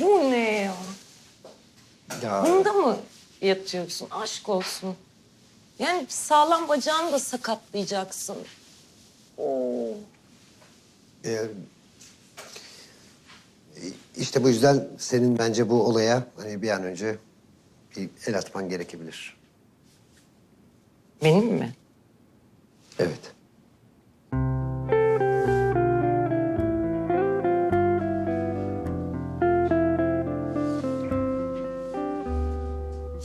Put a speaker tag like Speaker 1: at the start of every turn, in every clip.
Speaker 1: Bu ne ya?
Speaker 2: Ya
Speaker 1: Bunda mı yatıyorsun? Aşk olsun. Yani sağlam bacağını da sakatlayacaksın. Oo.
Speaker 2: e, işte bu yüzden senin bence bu olaya hani bir an önce bir el atman gerekebilir.
Speaker 1: Benim mi?
Speaker 2: Evet.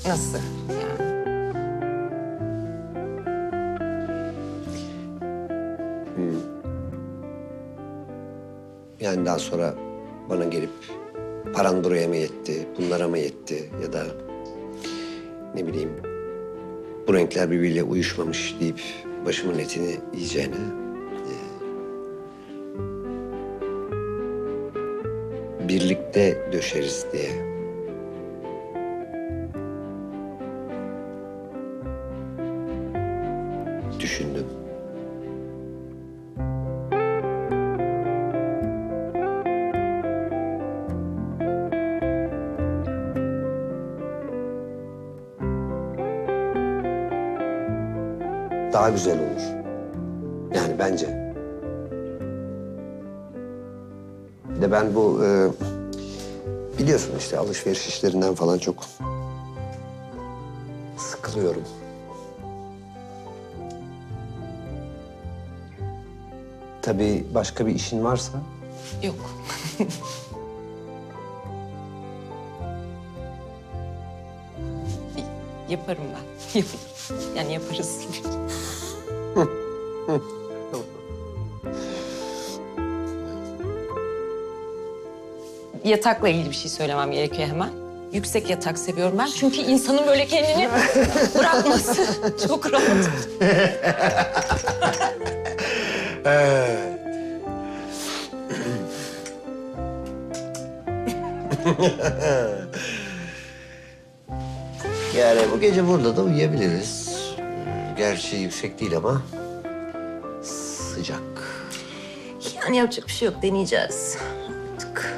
Speaker 1: Nasıl yani?
Speaker 2: Yani daha sonra bana gelip paran buraya mı yetti, bunlara mı yetti ya da ne bileyim bu renkler birbiriyle uyuşmamış deyip başımın etini yiyeceğine e, birlikte döşeriz diye. Daha güzel olur. Yani bence. Bir de ben bu e, biliyorsun işte alışveriş işlerinden falan çok sıkılıyorum. Tabii başka bir işin varsa
Speaker 1: Yok. Yaparım ben. Yaparım. Yani yaparız. Yatakla ilgili bir şey söylemem gerekiyor hemen. Yüksek yatak seviyorum ben. Çünkü insanın böyle kendini bırakması çok rahat.
Speaker 2: Yani bu gece burada da uyuyabiliriz. Gerçi yüksek değil ama sıcak.
Speaker 1: Yani yapacak bir şey yok. Deneyeceğiz. Artık.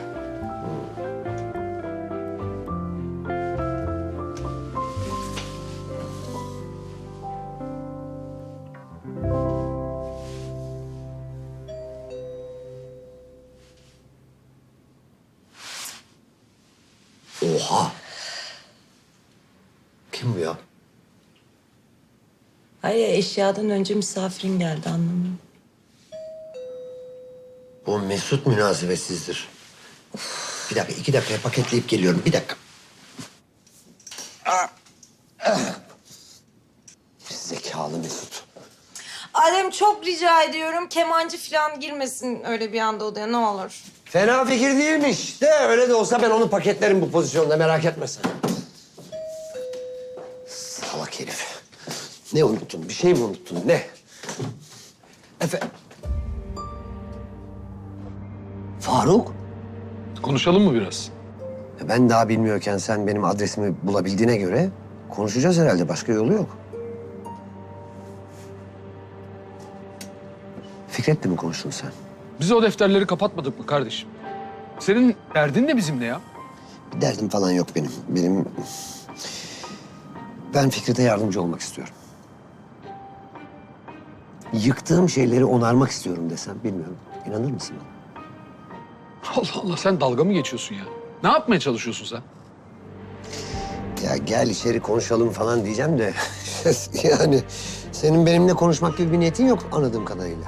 Speaker 2: Oha! Kim bu ya?
Speaker 1: Hayır eşyadan önce misafirin geldi anlamıyorum.
Speaker 2: Bu Mesut münasebetsizdir. Bir dakika, iki dakikaya paketleyip geliyorum. Bir dakika. Ah. Zekalı Mesut.
Speaker 1: Adem çok rica ediyorum kemancı falan girmesin öyle bir anda odaya ne olur.
Speaker 2: Fena fikir değilmiş. De öyle de olsa ben onu paketlerim bu pozisyonda merak etme sen. Salak herif. Ne unuttun? Bir şey mi unuttun? Ne? Efe... Faruk?
Speaker 3: Konuşalım mı biraz?
Speaker 2: Ben daha bilmiyorken sen benim adresimi bulabildiğine göre konuşacağız herhalde. Başka yolu yok. Fikret'le mi konuştun sen?
Speaker 3: Biz o defterleri kapatmadık mı kardeşim? Senin derdin ne bizimle ya?
Speaker 2: Bir derdim falan yok benim. Benim... Ben Fikret'e yardımcı olmak istiyorum. Yıktığım şeyleri onarmak istiyorum desem bilmiyorum. İnanır mısın bana?
Speaker 3: Allah Allah sen dalga mı geçiyorsun ya? Ne yapmaya çalışıyorsun sen?
Speaker 2: Ya gel içeri konuşalım falan diyeceğim de... yani senin benimle konuşmak gibi bir niyetin yok anladığım kadarıyla.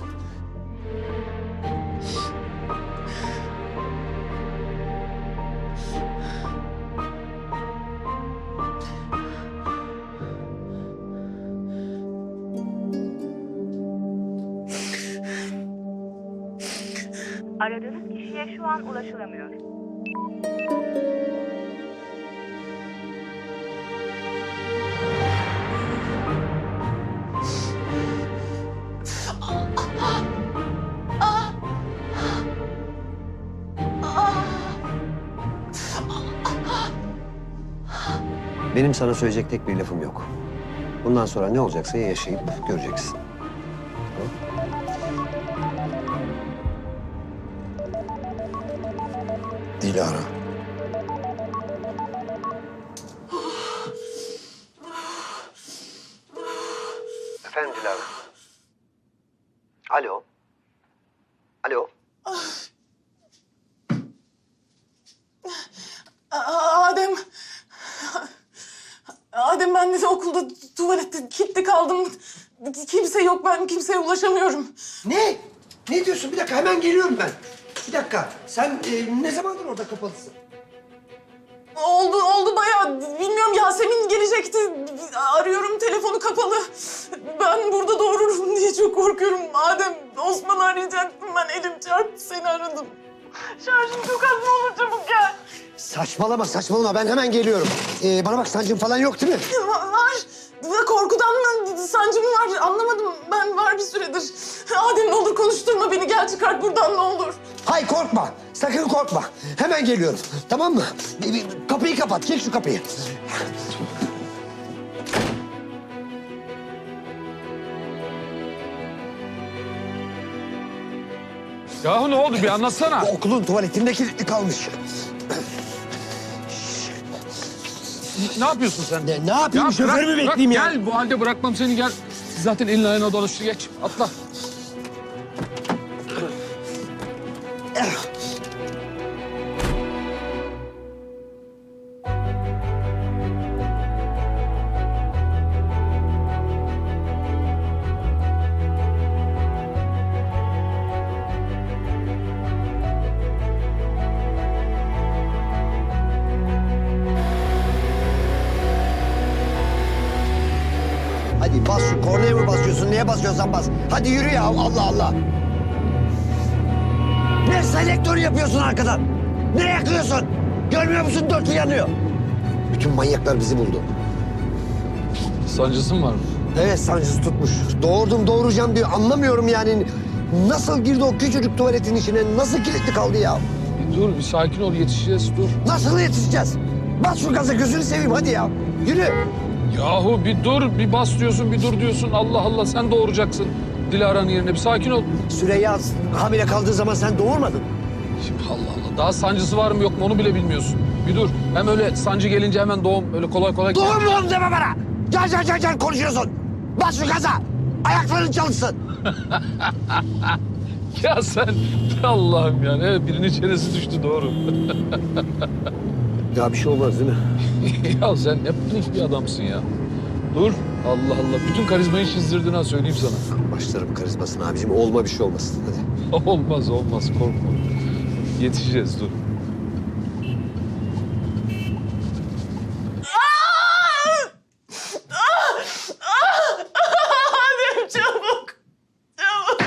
Speaker 2: Benim sana söyleyecek tek bir lafım yok. Bundan sonra ne olacaksa yaşayıp göreceksin. Dilara. Efendim Dilara. Alo. Alo.
Speaker 4: Aa, Adem. Adem ben de okulda tuvalette kilitli kaldım. Kimse yok ben kimseye ulaşamıyorum.
Speaker 2: Ne? Ne diyorsun? Bir dakika hemen geliyorum ben. Bir dakika. Sen e, ne zamandır orada kapalısın?
Speaker 4: Oldu oldu bayağı bilmiyorum Yasemin gelecekti. Arıyorum telefonu kapalı. Ben burada doğururum diye çok korkuyorum. Adem Osman arayacaktım ben elim çarptı seni aradım. Şarjım çok az ne olur çabuk gel.
Speaker 2: Saçmalama saçmalama ben hemen geliyorum. Ee, bana bak sancın falan yok değil mi?
Speaker 4: Va- Var. Ve korkudan mı, sancı mı var anlamadım. Ben var bir süredir. Adem ne olur konuşturma beni. Gel çıkart buradan ne olur.
Speaker 2: Hay korkma. Sakın korkma. Hemen geliyorum. Tamam mı? Bir- bir- Kapıyı kapat. Çek şu kapıyı.
Speaker 3: Yahu ne oldu bir anlatsana.
Speaker 2: Okulun tuvaletinde kilitli kalmış.
Speaker 3: Ne yapıyorsun sen?
Speaker 2: Ne, ne yapayım?
Speaker 3: Ya
Speaker 2: Şoförü mü bekleyeyim ya?
Speaker 3: Gel bu halde bırakmam seni gel. Zaten elin ayağına dolaştı geç atla.
Speaker 2: Hadi bas şu kornaya mı basıyorsun? Neye basıyorsan bas. Hadi yürü ya Allah Allah. Ne selektör yapıyorsun arkadan? Ne yakıyorsun? Görmüyor musun dörtü yanıyor. Bütün manyaklar bizi buldu.
Speaker 3: Sancısın var mı?
Speaker 2: Evet sancısı tutmuş. Doğurdum doğuracağım diyor. Anlamıyorum yani. Nasıl girdi o küçücük tuvaletin içine? Nasıl kilitli kaldı ya?
Speaker 3: Bir dur bir sakin ol yetişeceğiz dur.
Speaker 2: Nasıl yetişeceğiz? Bas şu gaza gözünü seveyim hadi ya. Yürü.
Speaker 3: Yahu bir dur bir bas diyorsun bir dur diyorsun Allah Allah sen doğuracaksın. Dilara'nın yerine bir sakin ol.
Speaker 2: Süreyya hamile kaldığı zaman sen doğurmadın.
Speaker 3: Allah Allah daha sancısı var mı yok mu onu bile bilmiyorsun. Bir dur hem öyle sancı gelince hemen doğum öyle kolay kolay.
Speaker 2: Doğurmuyorum deme bana. Can can can can konuşuyorsun. Bas şu gaza. Ayakların çalışsın.
Speaker 3: Ya sen Allah'ım yani evet, birinin çenesi düştü doğru.
Speaker 2: Ya bir şey olmaz değil mi?
Speaker 3: ya sen ne panik bir adamsın ya. Dur Allah Allah bütün karizmayı çizdirdin ha söyleyeyim sana.
Speaker 2: Başlarım karizmasına abicim. Olma bir şey olmasın hadi.
Speaker 3: Olmaz olmaz korkma. Yetişeceğiz dur.
Speaker 4: Adem çabuk. Çabuk.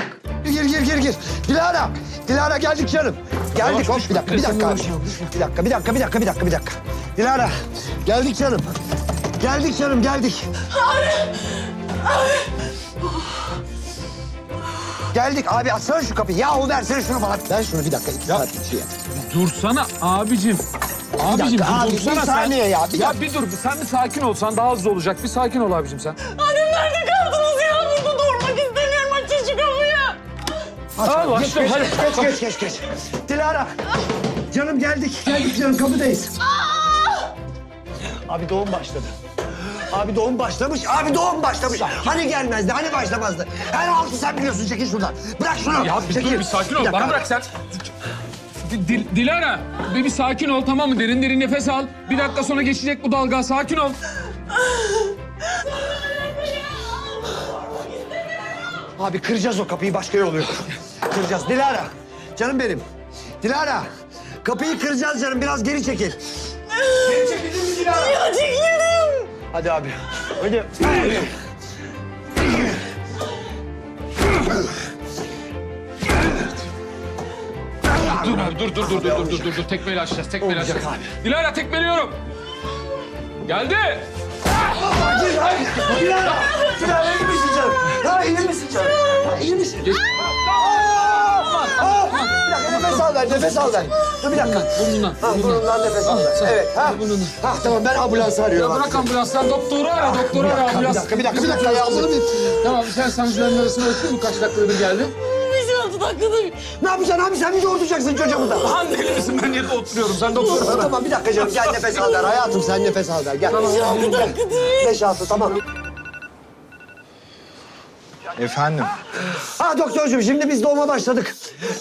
Speaker 2: Gir gir gir. Dilara. Dilara geldik canım. Geldik. Hop bir dakika bir dakika abi. Bir dakika bir dakika bir dakika bir dakika bir dakika. Dilara. Geldik canım. Geldik canım geldik. Geldik abi açsana şu kapıyı. Yahu versene şunu bana. Ver şunu bir dakika. iki saat bir şey yap.
Speaker 3: Dursana abicim. Abicim
Speaker 2: dakika
Speaker 3: bir
Speaker 2: abi,
Speaker 3: dursana
Speaker 2: bir saniye
Speaker 3: sen.
Speaker 2: ya, bir
Speaker 3: ya
Speaker 2: dakika.
Speaker 3: bir dur sen bir sakin olsan daha hızlı olacak. Bir sakin ol abicim sen.
Speaker 4: Adem
Speaker 2: Aç,
Speaker 3: Al,
Speaker 2: abi. geç,
Speaker 3: açtım,
Speaker 2: geç,
Speaker 3: hadi.
Speaker 2: geç, geç, geç, geç. Dilara. Canım geldik. Geldik canım kapıdayız. Abi doğum başladı. Abi doğum başlamış. Abi doğum başlamış. Hani gelmezdi, hani başlamazdı. Her altı sen biliyorsun. Çekil şuradan. Bırak şunu.
Speaker 3: Ya bir
Speaker 2: Çekil.
Speaker 3: dur bir sakin ol. Bana bırak sen. Di- Dil- Dilara bir, bir sakin ol tamam mı? Derin derin nefes al. Bir dakika sonra geçecek bu dalga. Sakin ol.
Speaker 2: Abi kıracağız o kapıyı. Başka yolu yok. Kıracağız. Dilara. Canım benim. Dilara. Kapıyı kıracağız canım. Biraz geri çekil. Geri çekildin mi Dilara?
Speaker 4: Ya çekildim.
Speaker 2: Hadi abi. Hadi.
Speaker 3: Dur abi dur dur dur dur dur dur dur dur tekmeyle açacağız tekmeyle açacağız. Dilara tekmeliyorum. Geldi.
Speaker 2: Dilara. Dilara iyi misin canım? Ha iyi misin canım? Ha iyi misin? Aa! Bir dakika nefes al ver, nefes al ver. Dur bir dakika.
Speaker 3: Burnundan.
Speaker 2: Ha burnundan nefes al ver.
Speaker 3: sen-
Speaker 2: Evet. Ha.
Speaker 3: burnundan.
Speaker 2: Ha tamam ben ambulansı arıyorum.
Speaker 3: Ya
Speaker 2: abi.
Speaker 3: bırak ambulanslar doktoru ara doktoru
Speaker 2: Bir
Speaker 3: ara
Speaker 2: dakika, bir
Speaker 3: ambulans.
Speaker 2: dakika, bir dakika, bir dakika ya. Bunu bir...
Speaker 3: Tamam sen sancıların arasına ölçtün mü kaç dakikada bir geldi?
Speaker 4: Beş altı dakikada bir.
Speaker 2: Ne yapacaksın abi? Sen mi doğurtacaksın çocuğumu da?
Speaker 3: Lan deli misin ben niye oturuyorum sen doktoru ara.
Speaker 2: Tamam bir dakika canım. Gel nefes al ver. Hayatım sen nefes al ver. Gel.
Speaker 4: Beş altı dakikada bir.
Speaker 2: Beş altı tamam.
Speaker 5: Efendim?
Speaker 2: Ha doktorcuğum şimdi biz doğuma başladık.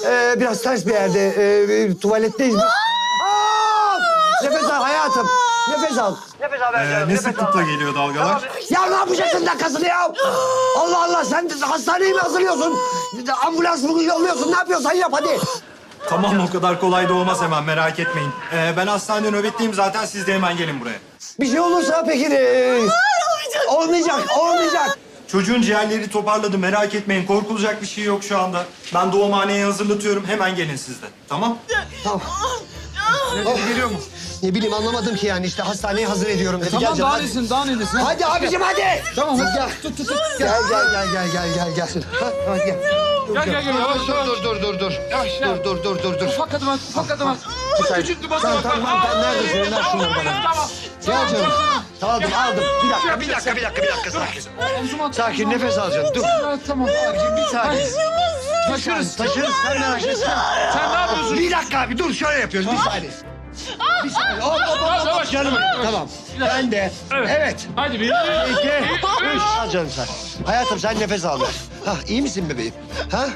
Speaker 2: Ee, biraz ters bir yerde. Ee, tuvaletteyiz. Aa! Nefes al hayatım. Nefes al. Nefes al ben
Speaker 5: Ee, ne sıklıkla geliyor dalgalar?
Speaker 2: Ya ne yapacaksın dakikasını ya? Allah Allah sen de hastaneyi mi hazırlıyorsun? Ambulans mı yolluyorsun? Ne yapıyorsan yap hadi.
Speaker 5: Tamam o kadar kolay da olmaz hemen merak etmeyin. Ee, ben hastanede nöbetteyim zaten siz de hemen gelin buraya.
Speaker 2: Bir şey olursa peki... e, olmayacak, olmayacak.
Speaker 5: Çocuğun ciğerleri toparladı merak etmeyin korkulacak bir şey yok şu anda. Ben doğumhaneye hazırlatıyorum hemen gelin siz de tamam?
Speaker 2: Tamam.
Speaker 3: Geliyor mu?
Speaker 2: Ne bileyim anlamadım ki yani işte hastaneyi hazır ediyorum dedi.
Speaker 3: Tamam
Speaker 2: Gel canım,
Speaker 3: daha
Speaker 2: hadi.
Speaker 3: nesin daha nesin?
Speaker 2: Hadi abicim hadi.
Speaker 3: Tamam hadi.
Speaker 2: Gel.
Speaker 3: Tut tut tut.
Speaker 2: Gel gel gel gel gel gel gel. Ha, hadi gel.
Speaker 3: Gel gel gel yavaş yavaş.
Speaker 2: Dur dur dur dur.
Speaker 3: Yavaş yavaş.
Speaker 2: Dur dur dur dur dur.
Speaker 3: Ufak adım at, ufak adım at. Küçük bir
Speaker 2: Tamam tamam tamam neredesin? Ver şunları bana.
Speaker 3: Tamam.
Speaker 2: Gel canım. Aldım aldım. Bir dakika bir dakika bir dakika bir dakika sakin. Sakin nefes alacaksın. Dur.
Speaker 3: Tamam.
Speaker 2: Abicim bir saniye.
Speaker 3: Taşırız.
Speaker 2: Taşırız sen merak etme.
Speaker 3: Sen ne yapıyorsun?
Speaker 2: Bir dakika abi dur şöyle yapıyoruz bir saniye. Bir saniye. Hop hop hop.
Speaker 3: Yavaş,
Speaker 2: Canım. Tamam. Ben de.
Speaker 3: Evet.
Speaker 2: Evet.
Speaker 3: Hadi bir,
Speaker 2: İki,
Speaker 3: üç.
Speaker 2: Al canım sen. Hayatım sen nefes al ver. Ha iyi misin bebeğim? Ha?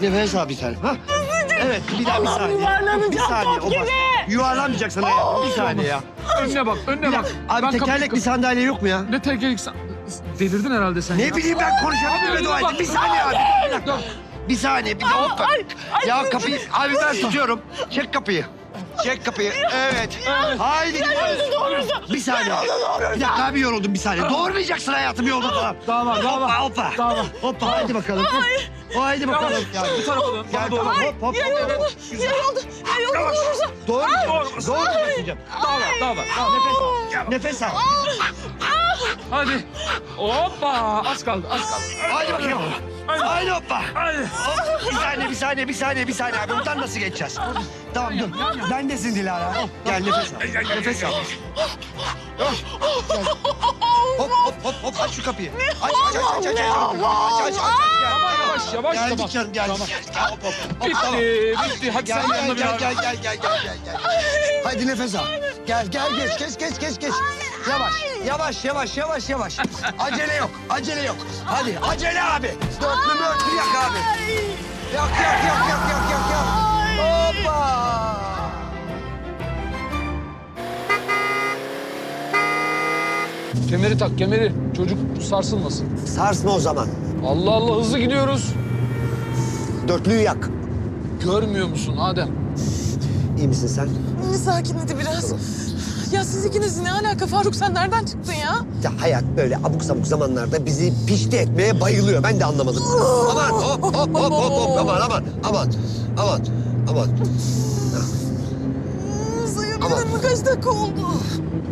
Speaker 2: Nefes al bir tane. Ha? Evet bir daha bir saniye. Bir saniye. O bak. Yuvarlanmayacaksın hayatım. Bir saniye ya.
Speaker 3: Önüne bak, önüne bak.
Speaker 2: Abi
Speaker 3: Ben
Speaker 2: tekerlekli
Speaker 3: kapı-
Speaker 2: sandalye yok mu ya?
Speaker 3: Ne tekerlek sen? Delirdin herhalde sen ya.
Speaker 2: Ne bileyim ben konuşamıyorum.
Speaker 3: önüne
Speaker 2: dua
Speaker 3: bak.
Speaker 2: Bir saniye abi. Bir dakika. Bir saniye bir de hoppa. Ya kapıyı abi ben tutuyorum. Çek kapıyı. Çek kapıyı. Evet. Haydi gidiyoruz. Bir saniye. Bir dakika abi yoruldum bir saniye. Doğurmayacaksın hayatım yolda.
Speaker 3: Daha var, daha var.
Speaker 2: Hoppa hoppa. Hoppa haydi bakalım. Haydi bakalım.
Speaker 3: Yavaş. Bu tarafa dön.
Speaker 2: Gel
Speaker 3: doğru.
Speaker 2: tamam hop hop. hop.
Speaker 4: Ya yolda, ya yolda doğurursa.
Speaker 2: Doğru. Doğru. Doğru.
Speaker 3: Daha var, daha var. Daha.
Speaker 2: Nefes al. Nefes al.
Speaker 3: Hadi. Hoppa. Az kaldı, az kaldı.
Speaker 2: Haydi bakayım. Haydi hoppa. Hop. Bir saniye, bir saniye, bir saniye, bir saniye abi. Buradan nasıl geçeceğiz? Tamam dur. Bendesin Dilara. Gel nefes al. Nefes al. Hop hop hop hop aç şu kapıyı. Aç aç aç aç aç. Aç aç aç aç.
Speaker 3: Tamam, yavaş, yavaş,
Speaker 2: Geldik
Speaker 3: tamam.
Speaker 2: canım geldik.
Speaker 3: Tamam.
Speaker 2: Hop hop hop.
Speaker 3: Bitti, bitti. Hadi
Speaker 2: Gel
Speaker 3: sen
Speaker 2: gel
Speaker 3: yanına
Speaker 2: gel gel gel gel gel gel gel. Hadi nefes al. Gel gel geç geç geç geç geç. Yavaş yavaş yavaş yavaş yavaş. Acele yok acele yok. Hadi acele abi. Dörtlü mörtlü yak abi. Yak yak yak yak yak yak yak. Hoppa.
Speaker 3: Kemeri tak, kemeri. Çocuk sarsılmasın.
Speaker 2: Sarsma o zaman.
Speaker 3: Allah Allah hızlı gidiyoruz.
Speaker 2: Dörtlüyü yak.
Speaker 3: Görmüyor musun Adem?
Speaker 2: İyi misin sen?
Speaker 4: Sakin hadi biraz. Ya siz ikiniz ne alaka Faruk sen nereden çıktın ya?
Speaker 2: Ya hayat böyle abuk sabuk zamanlarda bizi pişti etmeye bayılıyor. Ben de anlamadım. aman hop hop hop hop hop aman aman aman aman aman.
Speaker 4: Sayabilir mi kaç dakika oldu?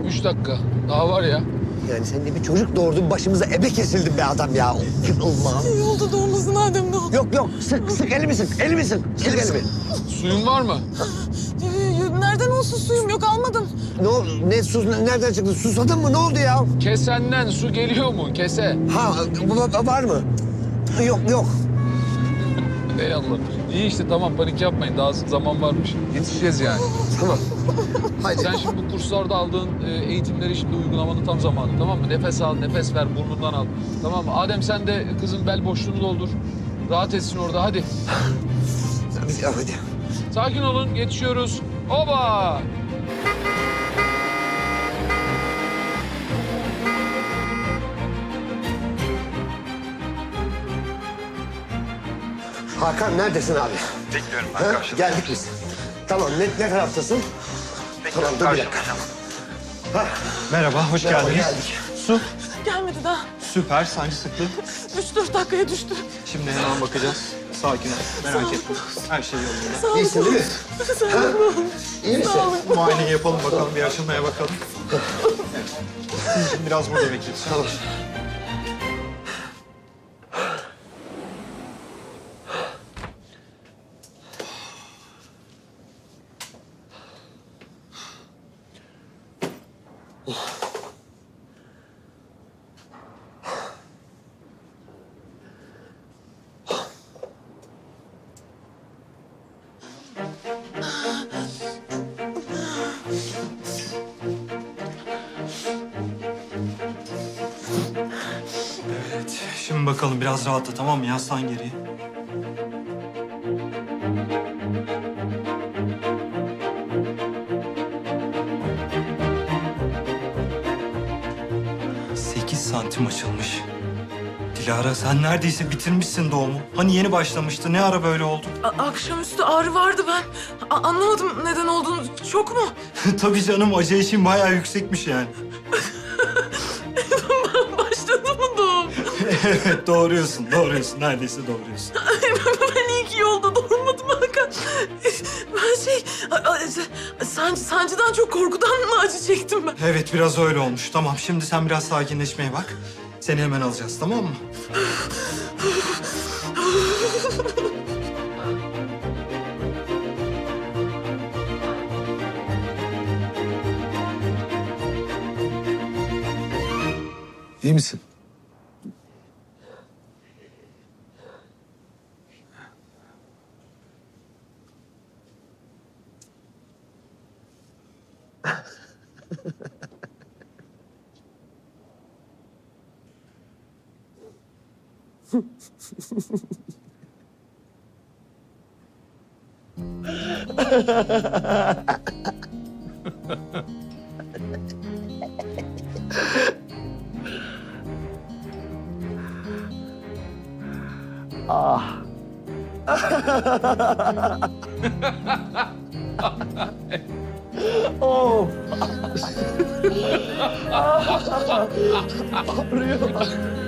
Speaker 3: Üç dakika. Daha var ya.
Speaker 2: Yani sen de bir çocuk doğurdun başımıza ebe kesildin be adam ya. Allah'ım.
Speaker 4: Yolda doğmasın Adem ne oldu?
Speaker 2: Yok yok sık sık elimi sık elimi sık sık elimi.
Speaker 3: Suyun var mı?
Speaker 4: Nereden olsun suyum yok almadım.
Speaker 2: Ne oldu? Ne sus nereden çıktı? Susadın mı? Ne oldu ya?
Speaker 3: Kesenden su geliyor mu? Kese.
Speaker 2: Ha bu- bu- var mı? Yok yok.
Speaker 3: Ey Allah. İyi işte tamam panik yapmayın. Daha zaman varmış. Yetişeceğiz yani.
Speaker 2: Tamam. Haydi.
Speaker 3: Sen şimdi bu kurslarda aldığın e, eğitimleri şimdi uygulamanın tam zamanı tamam mı? Nefes al, nefes ver, burnundan al. Tamam mı? Adem sen de kızın bel boşluğunu doldur. Rahat etsin orada hadi.
Speaker 2: Hadi. hadi.
Speaker 3: Sakin olun, geçiyoruz. Oba!
Speaker 2: Hakan neredesin abi?
Speaker 5: Bekliyorum
Speaker 2: Ha? Geldik biz. Tamam ne, ne taraftasın? Tamam dur bir dakika.
Speaker 5: Merhaba hoş
Speaker 2: Merhaba,
Speaker 5: geldiniz.
Speaker 2: geldik.
Speaker 5: Su.
Speaker 4: Gelmedi daha.
Speaker 5: Süper sancı.
Speaker 4: Üç dört dakikaya düştü.
Speaker 5: Şimdi hemen bakacağız. Sakin ol merak etme. Her şey yolunda.
Speaker 2: İyisin değil mi?
Speaker 4: Sağ olun.
Speaker 2: İyi misin?
Speaker 5: Muayeneyi yapalım bakalım bir açılmaya bakalım. Evet. Siz şimdi biraz burada bekleyin.
Speaker 2: Tamam.
Speaker 5: Şimdi bakalım biraz rahatla tamam mı? Yaslan geriye. Sekiz santim açılmış. Dilara sen neredeyse bitirmişsin doğumu. Hani yeni başlamıştı. Ne ara böyle oldu?
Speaker 4: A- akşamüstü ağrı vardı ben. A- anlamadım neden olduğunu. Çok mu?
Speaker 5: Tabii canım acı eşiğin bayağı yüksekmiş yani. Evet doğruyorsun, doğruyorsun. Neredeyse doğruyorsun.
Speaker 4: ben iyi ki yolda doğurmadım Hakan. Ben şey... Sancı, sancıdan çok korkudan mı acı çektim ben?
Speaker 5: Evet biraz öyle olmuş. Tamam şimdi sen biraz sakinleşmeye bak. Seni hemen alacağız tamam mı?
Speaker 3: İyi misin? ah. oh.
Speaker 2: Ağrıyor.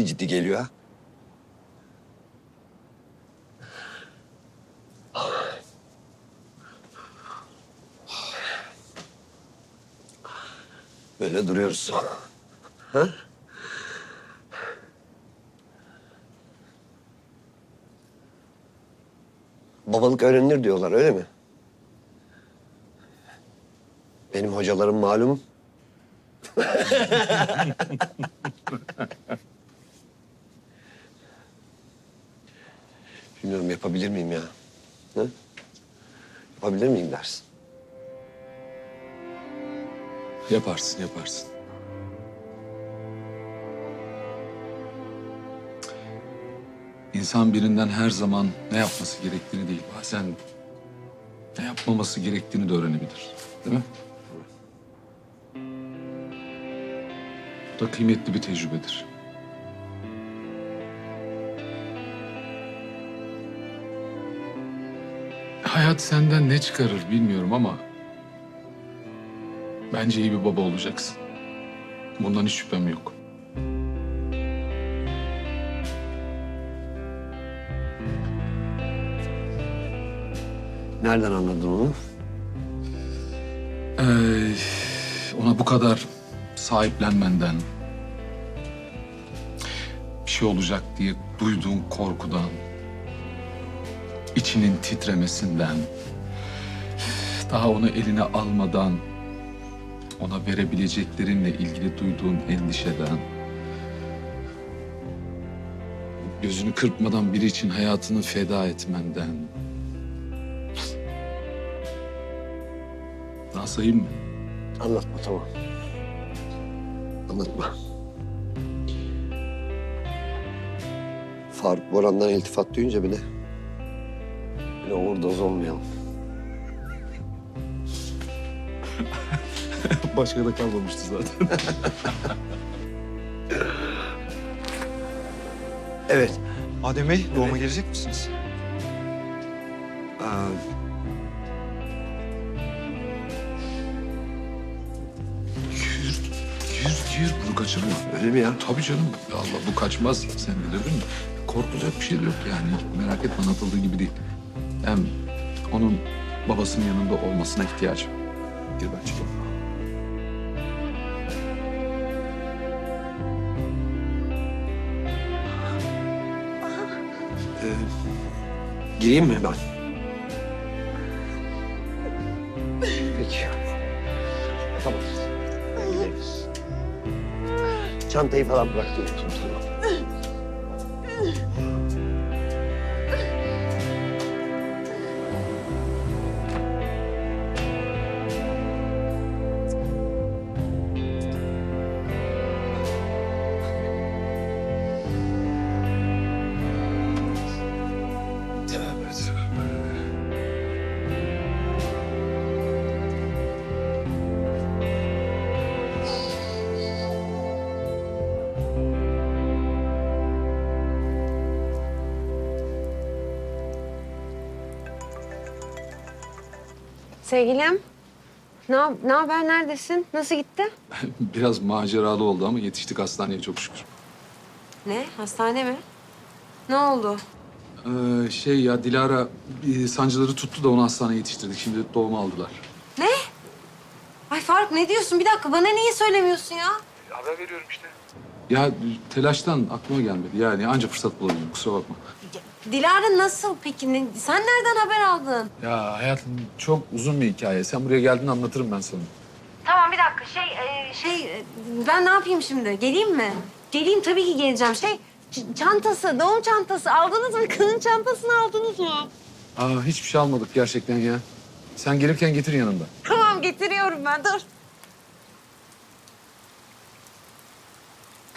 Speaker 2: Ciddi ciddi geliyor ha. Böyle duruyoruz. Ha? Babalık öğrenilir diyorlar öyle mi? Benim hocalarım malum. Bilmiyorum yapabilir miyim ya? Ha? Yapabilir miyim dersin?
Speaker 3: Yaparsın, yaparsın. İnsan birinden her zaman ne yapması gerektiğini değil, bazen ne yapmaması gerektiğini de öğrenebilir. Değil mi? Bu da kıymetli bir tecrübedir. Hayat senden ne çıkarır bilmiyorum ama bence iyi bir baba olacaksın. Bundan hiç şüphem yok.
Speaker 2: Nereden anladın onu?
Speaker 3: Ee, ona bu kadar sahiplenmenden, bir şey olacak diye duyduğun korkudan, içinin titremesinden, daha onu eline almadan ona verebileceklerinle ilgili duyduğun endişeden, gözünü kırpmadan biri için hayatını feda etmenden, daha sayayım mı?
Speaker 2: Anlatma tamam. Anlatma. Faruk Boran'dan iltifat duyunca bile bile overdose olmayalım.
Speaker 3: Başka da kalmamıştı zaten.
Speaker 2: Evet.
Speaker 5: Adem Bey doğuma gelecek misiniz?
Speaker 2: Aa,
Speaker 3: Gir, gir, gir. Bunu kaçırma.
Speaker 2: öyle mi ya?
Speaker 3: Tabii canım. Ya Allah bu kaçmaz. Sen bilirdin mi? korkulacak bir şey de yok yani. Merak etme anlatıldığı gibi değil. Hem onun babasının yanında olmasına ihtiyacı. Gir bence.
Speaker 2: Gireyim mi ben? Peki. Tamam. Çantayı falan bıraktım. Tamam.
Speaker 6: Sevgilim, ne, ne haber, neredesin? Nasıl gitti?
Speaker 3: Biraz maceralı oldu ama yetiştik hastaneye çok şükür.
Speaker 6: Ne, hastane mi? Ne oldu?
Speaker 3: Ee, şey ya Dilara bir sancıları tuttu da onu hastaneye yetiştirdik. Şimdi doğuma aldılar.
Speaker 6: Ne? Ay Faruk ne diyorsun? Bir dakika, bana niye söylemiyorsun ya?
Speaker 3: Haber veriyorum işte. Ya telaştan aklıma gelmedi. Yani anca fırsat bulabildim. Kusura bakma.
Speaker 6: Dilara nasıl peki? Ne- sen nereden haber aldın?
Speaker 3: Ya hayatım çok uzun bir hikaye. Sen buraya geldiğinde anlatırım ben sana.
Speaker 6: Tamam bir dakika, şey, e, şey, e, ben ne yapayım şimdi? Geleyim mi? Geleyim tabii ki geleceğim. Şey, ç- çantası, doğum çantası aldınız mı? Kızın çantasını aldınız mı?
Speaker 3: Aa hiçbir şey almadık gerçekten ya. Sen gelirken getir yanında.
Speaker 6: Tamam getiriyorum ben, dur.